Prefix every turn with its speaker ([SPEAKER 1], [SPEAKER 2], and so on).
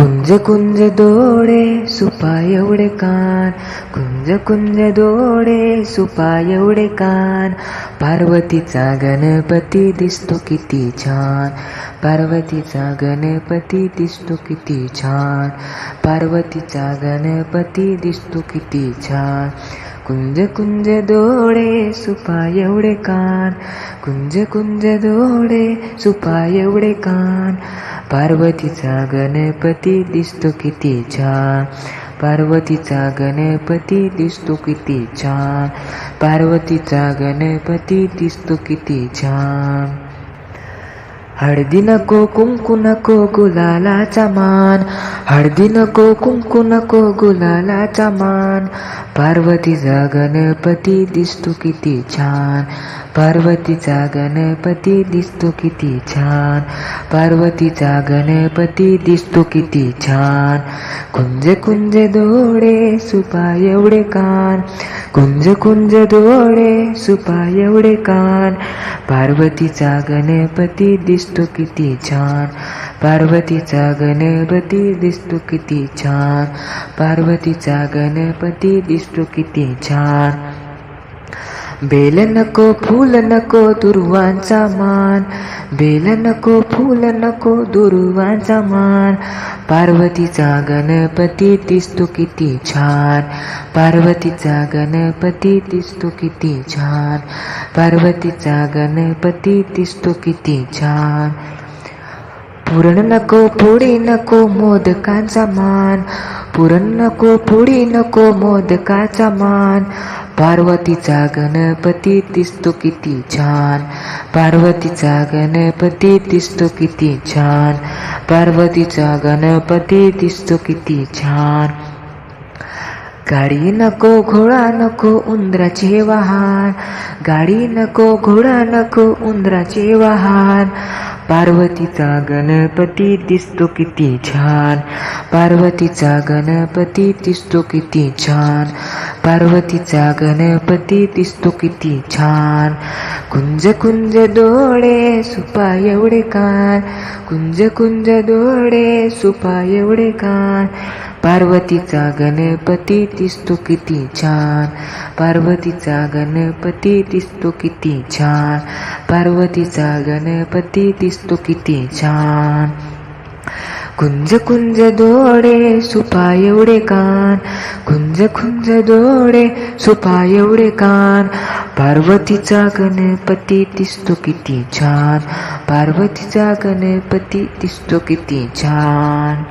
[SPEAKER 1] कुंज कुंज डोळे सुपा एवढे कान. कुंज कुंज डोळे सुपा एवढे कान. पार्वतीचा गणपती दिसतो किती छान. पार्वतीचा गणपती दिसतो किती छान. पार्वतीचा गणपती दिसतो किती छान. कुंज कुंज डोळे सुपा एवढे कान. कुंज कुंज डोळे सुपा एवढे कान. पार्वतीचा गणपती दिसतो किती छान. पार्वतीचा गणपती दिसतो किती छान. पार्वतीचा गणपती दिसतो किती छान. हळदी नको कुंकू नको गुलालाचा मान. हळदी नको कुंकू नको गुलालाचा मान. पार्वतीचा गणपती दिसतो किती छान. पार्वतीचा गणपती दिसतो किती छान. पार्वतीचा गणपती दिसतो किती छान. कुंज कुंज डोळे सुपा एवढे कान. कुंज कुंज डोळे सुपा एवढे कान. पार्वतीचा गणपती दिसतो किती छान. पार्वतीचा गणपती दिसतो किती छान. पार्वतीचा गणपती दिसतो किती छान. बेल नको फूल नको दुर्वांचा मान. बेल नको फूल नको दुर्वांचा मान. पार्वतीचा गणपती दिसतो किती छान. पार्वतीचा गणपती दिसतो किती छान. पार्वतीचा गणपती दिसतो किती छान. पुरण नको पोळी नको मोदकांचा मान. पुरण नको पुढी नको मोदकाचा मान. पार्वतीचा गणपती दिसतो किती छान. पार्वतीचा गणपती दिसतो किती छान. पार्वतीचा गणपती दिसतो किती छान. गाडी नको घोडा नको उंदराचे वाहन. गाडी नको घोडा नको उंदराचे वाहन. पार्वतीचा गणपती दिसतो किती छान. पार्वतीचा गणपती दिसतो किती छान. पार्वतीचा गणपती दिसतो किती छान. कुंज कुंज डोळे सुपा एवढे कान. कुंज कुंज डोळे सुपा एवढे कान. पार्वतीचा गणपती दिसतो किती छान. पार्वतीचा गणपती दिसतो किती छान. पार्वतीचा गणपती दिसतो किती छान. कुंज कुंज डोळे सुपा एवढे कान. कुंज कुंज डोळे सुपा एवढे कान. पार्वतीचा गणपती दिसतो किती छान. पार्वतीचा गणपती दिसतो किती छान.